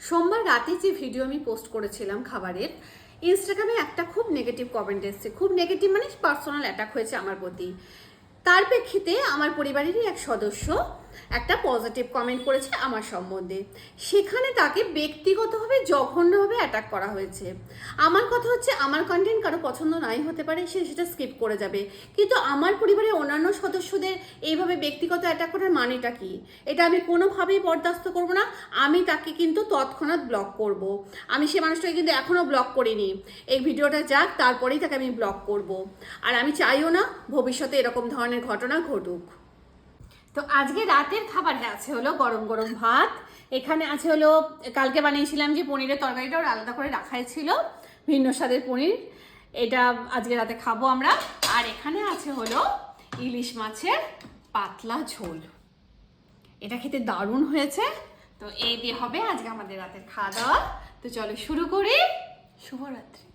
সোমবার রাতে যে ভিডিও আমি পোস্ট করেছিলাম খাবারের ইনস্টাগ্রামে একটা খুব নেগেটিভ কমেন্ট এসছে। খুব নেগেটিভ মানে পার্সোনাল অ্যাটাক হয়েছে আমার প্রতি। তার প্রেক্ষিতে আমার পরিবারেরই এক সদস্য একটা পজিটিভ কমেন্ট করেছে আমার সম্বন্ধে। সেখানে তাকে ব্যক্তিগতভাবে জঘন্যভাবে অ্যাটাক করা হয়েছে। আমার কথা হচ্ছে, আমার কন্টেন্ট কারও পছন্দ নাই হতে পারে, সে সেটা স্কিপ করে যাবে। কিন্তু আমার পরিবারের অন্যান্য সদস্যদের এইভাবে ব্যক্তিগত অ্যাটাক করার মানেটা কি? এটা আমি কোনোভাবেই বরদাস্ত করব না। আমি তাকে কিন্তু তৎক্ষণাৎ ব্লক করব। আমি সে মানুষটাকে কিন্তু এখনও ব্লক করিনি। এই ভিডিওটা যাক, তারপরেই তাকে আমি ব্লক করব। আর আমি চাইও না ভবিষ্যতে এরকম ধরনের ঘটনা ঘটুক। তো আজকে রাতের খাবারে আছে হলো গরম গরম ভাত। এখানে আছে হলো, কালকে বানিয়েছিলাম যে পনিরের তরকারিটা ওর আলাদা করে রাখাই ছিল, ভিন্ন স্বাদের পনির। এটা আজকে রাতে খাব আমরা। আর এখানে আছে হলো ইলিশ মাছের পাতলা ঝোল। এটা খেতে দারুণ হয়েছে। তো এই দিয়ে হবে আজকে আমাদের রাতের খাওয়া দাওয়া। তো চলো শুরু করি। শুভরাত্রি।